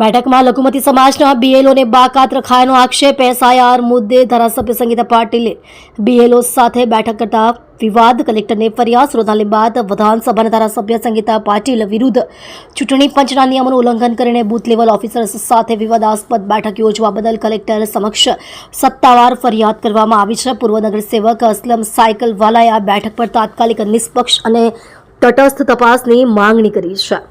બેઠકમાં લઘુમતી સમાજના બીએલઓને બાકાત રખાયાનો આક્ષેપ, એસઆઈઆર મુદ્દે ધારાસભ્ય સંગીતા પાટીલે બીએલઓ સાથે બેઠક કરતા વિવાદ કલેક્ટરને ફરિયાદ શ્રોતાલી બાદ વિધાનસભાના ધારાસભ્ય સંગીતા પાટીલ વિરુદ્ધ ચૂંટણી પંચના નિયમોનું ઉલ્લંઘન કરીને બૂથ લેવલ ઓફિસર્સ સાથે વિવાદાસ્પદ બેઠક યોજવા બદલ કલેક્ટર સમક્ષ સત્તાવાર ફરિયાદ કરવામાં આવી છે. પૂર્વ નગરસેવક અસલમ સાયકલવાલાએ આ બેઠક પર તાત્કાલિક નિષ્પક્ષ અને તટસ્થ તપાસની માંગણી કરી છે.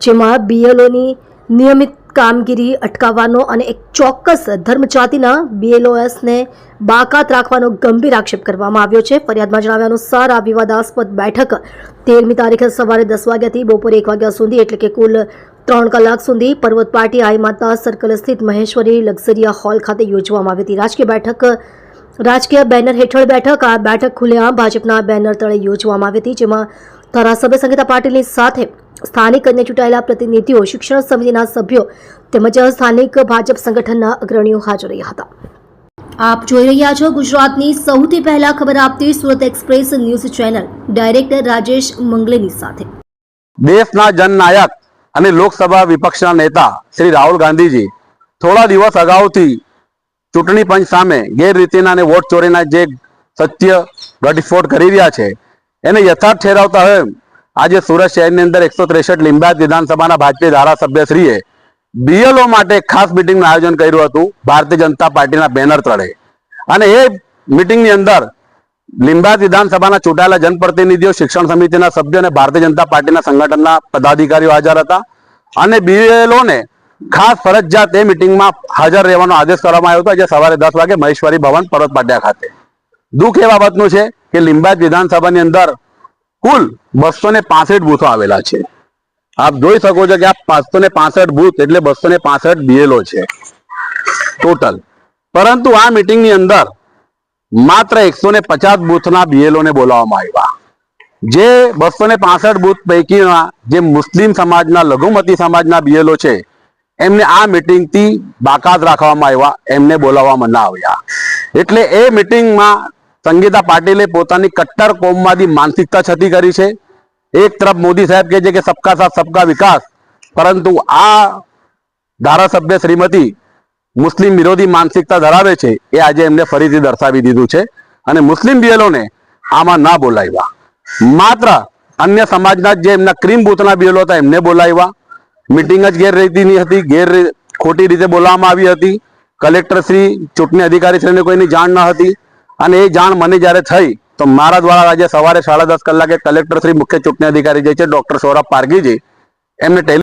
જેમાં બીએલઓની નિયમિત કામગીરી અટકાવવાનો અને એક ચોક્કસ ધર્મજાતિના બીએલઓએસને બાકાત રાખવાનો ગંભીર આક્ષેપ કરવામાં આવ્યો છે. ફરિયાદમાં જણાવ્યા અનુસાર, આ વિવાદાસ્પદ બેઠક તેરમી તારીખે સવારે દસ વાગ્યાથી બપોરે એક વાગ્યા સુધી, એટલે કે કુલ ત્રણ કલાક સુધી, પર્વત પાર્ટી આઈ માતા સર્કલ સ્થિત મહેશ્વરી લક્ઝરિયા હોલ ખાતે યોજવામાં આવી હતી. રાજકીય બેઠક, રાજકીય બેનર હેઠળ બેઠક, આ બેઠક ખુલ્લેઆમ ભાજપના બેનર તળે યોજવામાં આવી હતી, જેમાં ધારાસભ્ય સંગીતા પાટીલની સાથે સ્થાનિક અને ચૂંટાયેલા પ્રતિનિધિઓ, શિક્ષણ સમિતિના સભ્યો તેમજ સ્થાનિક ભાજપ સંગઠનના અગ્રણીઓ હાજર રહ્યા હતા. આપ જોઈ રહ્યા છો ગુજરાતની સૌથી પહેલા ખબર આપતી Surat express news channel, director Rajesh Mangleni સાથે. દેશના જનનાયક અને લોકસભા વિપક્ષના નેતા શ્રી રાહુલ ગાંધીજી થોડા દિવસ અગાઉથી ચૂંટણી પંચ સામે ગેરરીતિના અને વોટ ચોરીના જે સત્ય ઘટસ્ફોટ કરી રહ્યા છે, એને યથાર્થ ઠેરાવતા હોય આજે સુરત શહેરની અંદર એકસો ત્રેસઠ લીંબાયત વિધાનસભાના ભાજપી ધારાસભ્યશ્રીએ બીએલઓ માટે ખાસ મિટિંગનું આયોજન કર્યું હતું ભારતીય જનતા પાર્ટીના બેનર તળે. અને એ મિટિંગની અંદર લીંબાયત વિધાનસભાના ચૂંટાયેલા જનપ્રતિનિધિઓ, શિક્ષણ સમિતિના સભ્યો અને ભારતીય જનતા પાર્ટીના સંગઠનના પદાધિકારીઓ હાજર હતા. અને બીએલઓને ખાસ ફરજિયાત એ મિટિંગમાં હાજર રહેવાનો આદેશ કરવામાં આવ્યો હતો. આજે સવારે દસ વાગે મહેશ્વરી ભવન પરત પાટિયા ખાતે. દુઃખ એ બાબતનું છે કે લીંબાયત વિધાનસભાની અંદર કુલ બસો ને પાસઠ બૂથો આવેલા છે. આપ જોઈ શકો છો કે આ પાંચસો ને પાસઠ બૂથ એટલે બસો ને પાસઠ બીએલઓ છે. ટોટલ પરંતુ આ મિટિંગની અંદર માત્ર એકસો ને પચાસ બૂથના BLO ને બોલાવવામાં આવ્યા. જે બસો ને પાસઠ બૂથ પૈકીના જે મુસ્લિમ સમાજના, લઘુમતી સમાજના બીએલઓ છે, એમને આ મિટિંગથી બાકાત રાખવામાં આવ્યા, એમને બોલાવવામાં ના આવ્યા. એટલે એ મિટિંગમાં સંગીતા પાટીલે પોતાની કટ્ટર કોમવાદી માનસિકતા છતી કરી છે. એક તરફ મોદી સાહેબ કહે છે કે સબકા સાથ, સબકા વિકાસ. પરંતુ આ ધારાસભ્ય શ્રીમતી મુસ્લિમ વિરોધી માનસિકતા ધરાવે છે એ આજે એમને ફરીથી દર્શાવી દીધું છે. અને મુસ્લિમ બિયલોને આમાં ના બોલાવ્યા. માત્ર અન્ય સમાજના જે એમના ક્રીમ બૂથના બિયલો હતા એમને બોલાવ્યા. મિટિંગ જ ગેરરીતિની હતી, ગેર ખોટી રીતે બોલાવવામાં આવી હતી. કલેક્ટર શ્રી, ચૂંટણી અધિકારી શ્રીને કોઈની જાણ ન હતી. અને એ જાણ મને જ્યારે થઈ, તો મારા દ્વારા આજે સવારે સાડા દસ કલાકે કલેક્ટર શ્રી મુખ્ય ચૂંટણી અધિકારી જે છે, ડોક્ટર સૌરભ પારગીજી એમને